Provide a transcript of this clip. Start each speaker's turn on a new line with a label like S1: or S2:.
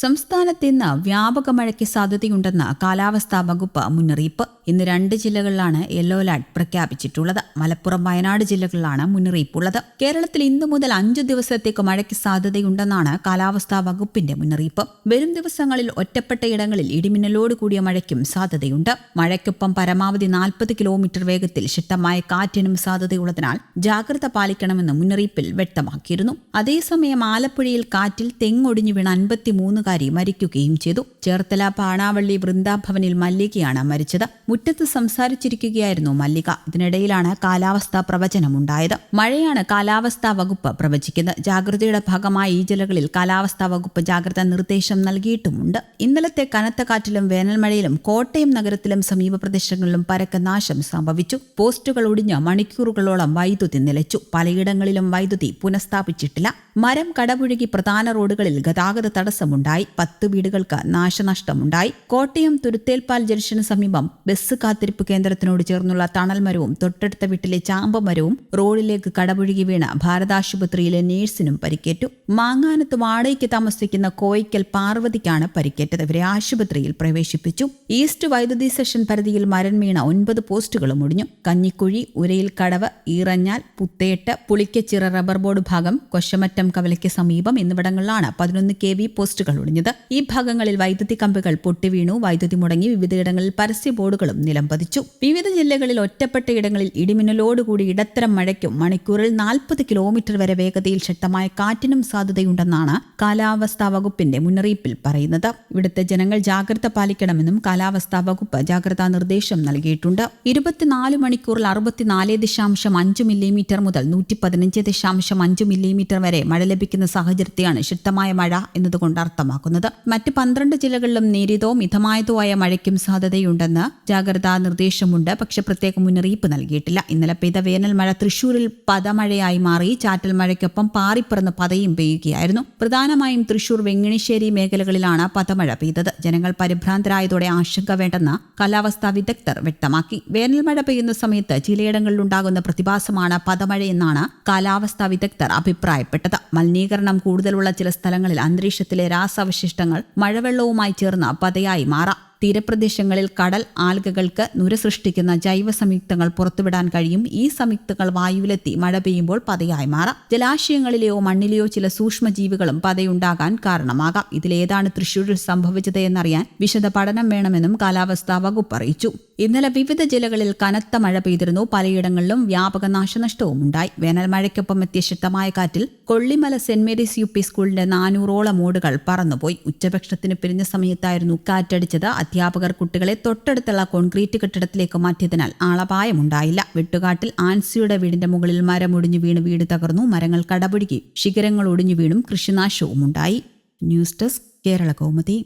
S1: സംസ്ഥാനത്ത് ഇന്ന് വ്യാപക മഴയ്ക്ക് സാധ്യതയുണ്ടെന്ന് കാലാവസ്ഥാ വകുപ്പ് മുന്നറിയിപ്പ്. ഇന്ന് രണ്ട് ജില്ലകളിലാണ് യെല്ലോ അലർട്ട് പ്രഖ്യാപിച്ചിട്ടുള്ളത്. മലപ്പുറം വയനാട് ജില്ലകളിലാണ് മുന്നറിയിപ്പുള്ളത്. കേരളത്തിൽ ഇന്നു മുതൽ അഞ്ചു ദിവസത്തേക്ക് മഴയ്ക്ക് സാധ്യതയുണ്ടെന്നാണ് കാലാവസ്ഥാ വകുപ്പിന്റെ മുന്നറിയിപ്പ്. വരും ദിവസങ്ങളിൽ ഒറ്റപ്പെട്ട ഇടങ്ങളിൽ ഇടിമിന്നലോട് കൂടിയ മഴയ്ക്കും സാധ്യതയുണ്ട്. മഴയ്ക്കൊപ്പം പരമാവധി നാൽപ്പത് കിലോമീറ്റർ വേഗത്തിൽ ശക്തമായ കാറ്റിനും സാധ്യതയുള്ളതിനാൽ ജാഗ്രത പാലിക്കണമെന്ന് മുന്നറിയിപ്പിൽ വ്യക്തമാക്കിയിരുന്നു. അതേസമയം ആലപ്പുഴയിൽ കാറ്റിൽ തെങ്ങൊടിഞ്ഞു വീണ അൻപത്തിമൂന്നുകാരി മരിക്കുകയും ചെയ്തു. ചേർത്തല പാണാവള്ളി വൃന്ദാഭവനിൽ മല്ലികയാണ് മരിച്ചത്. മുറ്റത്ത് സംസാരിച്ചിരിക്കുകയായിരുന്നു മല്ലിക. ഇതിനിടയിലാണ് കാലാവസ്ഥാ പ്രവചനമുണ്ടായത്. മഴയാണ് കാലാവസ്ഥാ വകുപ്പ് പ്രവചിക്കുന്നത്. ജാഗ്രതയുടെ ഭാഗമായി ഈ ജില്ലകളിൽ കാലാവസ്ഥാ വകുപ്പ് ജാഗ്രതാ നിർദ്ദേശം നൽകിയിട്ടുമുണ്ട്. ഇന്നലത്തെ കനത്ത കാറ്റിലും വേനൽമഴയിലും കോട്ടയം നഗരത്തിലും സമീപ പ്രദേശങ്ങളിലും പരക്ക നാശം സംഭവിച്ചു. പോസ്റ്റുകൾ ഒടിഞ്ഞ് മണിക്കൂറുകളോളം വൈദ്യുതി നിലച്ചു. പലയിടങ്ങളിലും വൈദ്യുതി പുനഃസ്ഥാപിച്ചിട്ടില്ല. മരം കടപുഴകി പ്രധാന റോഡുകളിൽ ഗതാഗത തടസ്സമുണ്ടായി. പത്ത് വീടുകൾക്ക് നാശനഷ്ടമുണ്ടായി. കോട്ടയം തുരുത്തേൽപ്പാൽ ജംഗ്ഷന് സമീപം ബസ് കാത്തിരിപ്പ് കേന്ദ്രത്തിനോട് ചേർന്നുള്ള തണൽ മരവും തൊട്ടടുത്ത വീട്ടിലെ ചാമ്പമരവും റോഡിലേക്ക് കടപുഴുകി വീണ ഭാരതാശുപത്രിയിലെ നേഴ്സിനും പരിക്കേറ്റു. മാങ്ങാനത്ത് വാടകയ്ക്ക് താമസിക്കുന്ന കോയിക്കൽ പാർവതിക്കാണ് പരിക്കേറ്റത്. ഇവരെ ആശുപത്രിയിൽ പ്രവേശിപ്പിച്ചു. ഈസ്റ്റ് വൈദ്യുതി സെഷൻ പരിധിയിൽ മരം വീണ ഒൻപത് പോസ്റ്റുകളും ഒടിഞ്ഞു. കഞ്ഞിക്കുഴി ഉരയിൽ കടവ് ഈറഞ്ഞാൽ പുത്തേട്ട് പുളിക്കച്ചിറ റബ്ബർ ബോർഡ് ഭാഗം കൊശമറ്റം കവലയ്ക്ക് സമീപം എന്നിവിടങ്ങളിലാണ് പതിനൊന്ന് കെ വി പോസ്റ്റുകൾ ഒടിഞ്ഞത് ഈ ഭാഗങ്ങളിൽ വൈദ്യുതി കമ്പികൾ പൊട്ടിവീണു വൈദ്യുതി മുടങ്ങി വിവിധയിടങ്ങളിൽ പരസ്യ ബോർഡുകളും നിലം പതിച്ചു. വിവിധ ജില്ലകളിൽ ഒറ്റപ്പെട്ട ഇടങ്ങളിൽ ഇടിമിന്നലോടുകൂടി ഇടത്തരം മഴയ്ക്കും മണിക്കൂറിൽ നാൽപ്പത് കിലോമീറ്റർ വരെ വേഗതയിൽ ശക്തമായ കാറ്റിനും സാധ്യതയുണ്ടെന്നാണ് കാലാവസ്ഥാ വകുപ്പിന്റെ മുന്നറിയിപ്പിൽ പറയുന്നത്. ഇവിടുത്തെ ജനങ്ങൾ ജാഗ്രത പാലിക്കണമെന്നും കാലാവസ്ഥാ വകുപ്പ് ജാഗ്രതാ നിർദ്ദേശം നൽകിയിട്ടുണ്ട്. ഇരുപത്തിനാല് മണിക്കൂറിൽ അറുപത്തിനാല് ദശാംശം അഞ്ച് മില്ലിമീറ്റർ മുതൽ നൂറ്റി പതിനഞ്ച് ദശാംശം അഞ്ച് മില്ലിമീറ്റർ വരെ മഴ ലഭിക്കുന്ന സാഹചര്യത്തെയാണ് ശക്തമായ മഴ എന്നതുകൊണ്ട് അർത്ഥമാക്കുന്നത് മറ്റ് പന്ത്രണ്ട് ജില്ലകളിലും നേരിയതോ മിതമായതോ ആയ മഴയ്ക്കും സാധ്യതയുണ്ടെന്ന് ജാഗ്രതാ നിർദ്ദേശമുണ്ട്. പക്ഷേ പ്രത്യേക മുന്നറിയിപ്പ് നൽകിയിട്ടില്ല. ഇന്നലെ പെയ്ത വേനൽ മഴ തൃശൂരിൽ പദമഴയായി മാറി ചാറ്റൽ മഴയ്ക്കൊപ്പം പാറിപ്പറന്ന് പതയും പെയ്യുകയായിരുന്നു. പ്രധാനമായും തൃശൂർ വെങ്ങിണിശ്ശേരി മേഖലകളിലാണ് പദമഴ പെയ്തത്. ജനങ്ങൾ പരിഭ്രാന്തരായതോടെ ആശങ്ക വേണ്ടെന്ന് കാലാവസ്ഥാ വിദഗ്ധർ വ്യക്തമാക്കി. വേനൽ മഴ പെയ്യുന്ന സമയത്ത് ചിലയിടങ്ങളിലുണ്ടാകുന്ന പ്രതിഭാസമാണ് പദമഴയെന്നാണ് കാലാവസ്ഥാ വിദഗ്ധർ അഭിപ്രായപ്പെട്ടത്. മലിനീകരണം കൂടുതലുള്ള ചില സ്ഥലങ്ങളിൽ അന്തരീക്ഷത്തിലെ രാസവശിഷ്ടങ്ങൾ മഴവെള്ളവുമായി ചേർന്ന് പതയായി മാറാം തീരപ്രദേശങ്ങളിൽ കടൽ ആൽഗകൾക്ക് നുര സൃഷ്ടിക്കുന്ന ജൈവ സംയുക്തങ്ങൾ പുറത്തുവിടാൻ കഴിയും. ഈ സംയുക്തങ്ങൾ വായുവിലെത്തി മഴ പെയ്യുമ്പോൾ പതയായി മാറാം. ജലാശയങ്ങളിലെയോ മണ്ണിലെയോ ചില സൂക്ഷ്മജീവികളും പതയുണ്ടാകാൻ കാരണമാകാം. ഇതിലേതാണ് തൃശൂരിൽ സംഭവിച്ചത് എന്നറിയാൻ വിശദ പഠനം വേണമെന്നും കാലാവസ്ഥാ വകുപ്പ് അറിയിച്ചു. ഇന്നലെ വിവിധ ജില്ലകളിൽ കനത്ത മഴ പെയ്തിരുന്നു. പലയിടങ്ങളിലും വ്യാപക നാശനഷ്ടവും ഉണ്ടായി. വേനൽ മഴയ്ക്കൊപ്പം എത്തിയ ശക്തമായ കാറ്റിൽ Kollimala saint Mary's U P സ്കൂളിന്റെ നാനൂറോളം ഓടുകൾ പറന്നുപോയി. ഉച്ചഭക്ഷണത്തിന് പിരിഞ്ഞ സമയത്തായിരുന്നു കാറ്റടിച്ചത്. അധ്യാപകർ കുട്ടികളെ തൊട്ടടുത്തുള്ള കോൺക്രീറ്റ് കെട്ടിടത്തിലേക്ക് മാറ്റിയതിനാൽ ആളപായമുണ്ടായില്ല. വെട്ടുകാട്ടിൽ ആൻസിയുടെ വീടിന്റെ മുകളിൽ മരം ഒടിഞ്ഞു വീണ് വീട് തകർന്നു. മരങ്ങൾ കടപുഴുകി ശിഖരങ്ങൾ ഒടിഞ്ഞു വീണും കൃഷിനാശവും ഉണ്ടായി ന്യൂസ് ഡെസ്ക് കേരള കൗമുദി.